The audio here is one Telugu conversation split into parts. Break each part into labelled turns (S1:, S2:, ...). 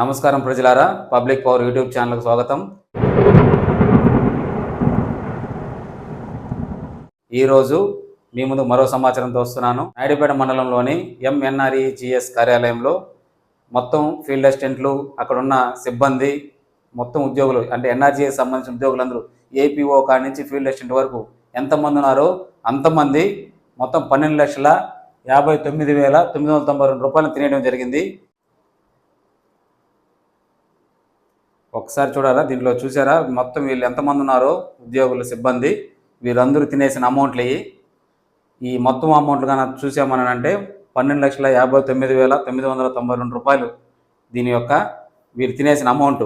S1: నమస్కారం ప్రజలారా. పబ్లిక్ పవర్ యూట్యూబ్ ఛానల్కు స్వాగతం. ఈరోజు మీ ముందు మరో సమాచారంతో వస్తున్నాను. నాయుడుపేట మండలంలోని ఎంఎన్ఆర్ఈజిఎస్ కార్యాలయంలో మొత్తం ఫీల్డ్ అసిస్టెంట్లు అక్కడున్న సిబ్బంది మొత్తం ఉద్యోగులు అంటే ఎన్ఆర్జీఎస్ సంబంధించిన ఉద్యోగులందరూ ఏపీఓ కాడి నుంచి ఫీల్డ్ అసిస్టెంట్ వరకు ఎంతమంది ఉన్నారో అంతమంది మొత్తం పన్నెండు లక్షల యాభై తొమ్మిది వేల తొమ్మిది వందల తొంభై రెండు రూపాయలు తినేయడం జరిగింది. ఒకసారి చూడారా దీంట్లో చూసారా? మొత్తం వీళ్ళు ఎంతమంది ఉన్నారో? ఉద్యోగులు సిబ్బంది. వీరందరూ తినేసిన అమౌంట్లు ఇవి ఈ మొత్తం అమౌంట్లు కానీ చూసామని అంటే పన్నెండు లక్షల యాభై తొమ్మిది వేల తొమ్మిది వందల తొంభై రెండు రూపాయలు దీని యొక్క వీరు తినేసిన అమౌంట్.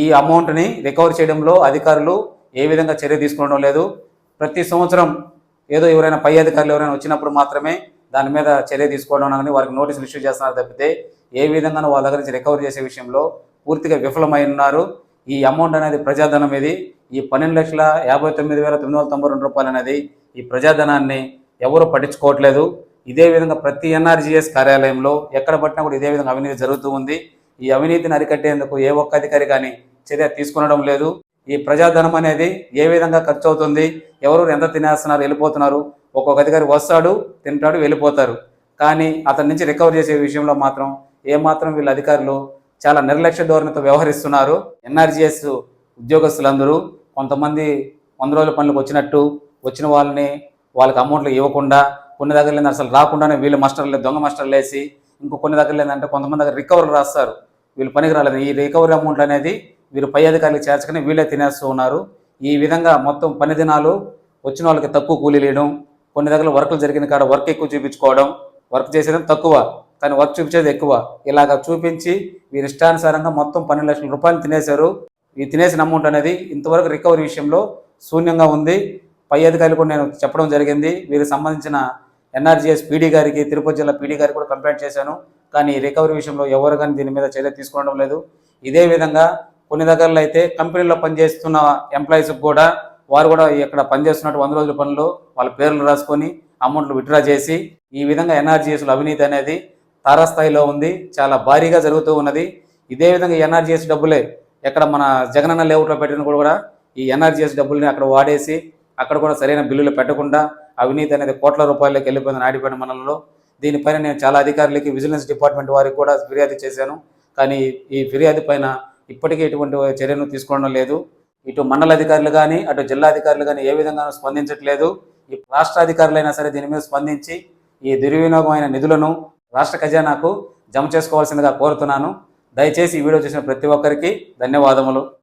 S1: ఈ అమౌంట్ని రికవర్ చేయడంలో అధికారులు ఏ విధంగా చర్య తీసుకోవడం లేదు. ప్రతి సంవత్సరం ఏదో ఎవరైనా పై అధికారులు ఎవరైనా వచ్చినప్పుడు మాత్రమే దాని మీద చర్య తీసుకోవడం కానీ వారికి నోటీసులు ఇష్యూ చేస్తున్నారు తప్పితే ఏ విధంగా వాళ్ళ దగ్గర నుంచి రికవర్ చేసే విషయంలో పూర్తిగా విఫలమై ఉన్నారు. ఈ అమౌంట్ అనేది ప్రజాధనం ఇది. ఈ పన్నెండు లక్షల యాభై తొమ్మిది వేల తొమ్మిది వందల తొంభై రెండు రూపాయలు అనేది ఈ ప్రజాధనాన్ని ఎవరు పట్టించుకోవట్లేదు. ఇదే విధంగా ప్రతి ఎన్ఆర్జీఎస్ కార్యాలయంలో ఎక్కడ పట్టినా కూడా ఇదే విధంగా అవినీతి జరుగుతూ ఉంది. ఈ అవినీతిని అరికట్టేందుకు ఏ ఒక్క అధికారి కానీ చర్య తీసుకునడం లేదు. ఈ ప్రజాధనం అనేది ఏ విధంగా ఖర్చు అవుతుంది? ఎవరు ఎంత తినేస్తున్నారు? వెళ్ళిపోతున్నారు. ఒక్కొక్క అధికారి వస్తాడు తింటాడు వెళ్ళిపోతారు. కానీ అతని నుంచి రికవర్ చేసే విషయంలో మాత్రం ఏమాత్రం వీళ్ళ అధికారులు చాలా నిర్లక్ష్య ధోరణితో వ్యవహరిస్తున్నారు. ఎన్ఆర్జీఎస్ ఉద్యోగస్తులందరూ కొంతమంది వంద రోజుల పనులకు వచ్చినట్టు వచ్చిన వాళ్ళని వాళ్ళకి అమౌంట్లు ఇవ్వకుండా కొన్ని దగ్గర లేదు అసలు రాకుండానే వీళ్ళు మాస్టర్లు దొంగ మాస్టర్లు వేసి ఇంకో కొన్ని దగ్గర లేదంటే కొంతమంది దగ్గర రికవరీ రాస్తారు. వీళ్ళు పనికి రాలేదు. ఈ రికవరీ అమౌంట్ అనేది వీరు పై అధికారులు చేర్చుకుని వీళ్ళే తినేస్తూ ఉన్నారు. ఈ విధంగా మొత్తం పని దినాలు వచ్చిన వాళ్ళకి తక్కువ కూలీలు ఇవ్వడం కొన్ని దగ్గర వర్క్లు జరిగిన కాడ వర్క్ ఎక్కువ చూపించుకోవడం వర్క్ చేసేది తక్కువ. కానీ వర్క్ చూపించేది ఎక్కువ. ఇలాగ చూపించి వీరి ఇష్టానుసారంగా మొత్తం పన్నెండు లక్షల రూపాయలు తినేశారు. ఈ తినేసిన అమౌంట్ అనేది ఇంతవరకు రికవరీ విషయంలో శూన్యంగా ఉంది. పై అధికారులు కూడా నేను చెప్పడం జరిగింది. వీరికి సంబంధించిన ఎన్ఆర్జీఎస్ పీడీ గారికి తిరుపతి జిల్లా పీడీ గారికి కూడా కంప్లైంట్ చేశాను. కానీ రికవరీ విషయంలో ఎవరు కానీ దీని మీద చర్య తీసుకోవడం లేదు. ఇదే విధంగా కొన్ని దగ్గరలో అయితే కంపెనీలో పనిచేస్తున్న ఎంప్లాయీస్కి కూడా వారు కూడా ఇక్కడ పనిచేస్తున్నట్టు వంద రోజుల పనులు వాళ్ళ పేర్లు రాసుకొని అమౌంట్లు విత్డ్రా చేసి ఈ విధంగా ఎన్ఆర్జీఎస్లో అవినీతి అనేది తారాస్థాయిలో ఉంది. చాలా భారీగా జరుగుతూ ఉన్నది. ఇదే విధంగా ఎన్ఆర్జీఎస్ డబ్బులే ఎక్కడ మన జగనన్న లేఅవుట్లో పెట్టిన కూడా ఈ ఎన్ఆర్జీఎస్ డబ్బుల్ని అక్కడ వాడేసి అక్కడ కూడా సరైన బిల్లులు పెట్టకుండా అవినీతి అనేది కోట్ల రూపాయలకి వెళ్ళిపోయింది నాడిపోయిన మనలో. దీనిపైన నేను చాలా అధికారులకి విజిలెన్స్ డిపార్ట్మెంట్ వారికి కూడా ఫిర్యాదు చేశాను. కానీ ఈ ఫిర్యాదు పైన ఇప్పటికీ ఎటువంటి చర్యను తీసుకోవడం లేదు. ఇటు మండల అధికారులు కానీ అటు జిల్లా అధికారులు కానీ ఏ విధంగానూ స్పందించట్లేదు. ఈ రాష్ట్ర అధికారులైనా సరే దీని మీద స్పందించి ఈ దుర్వినియోగమైన నిధులను రాష్ట్ర ఖజానాకు జమ చేసుకోవాల్సిందిగా కోరుతున్నాను. దయచేసి ఈ వీడియో చూసిన ప్రతి ఒక్కరికి ధన్యవాదములు.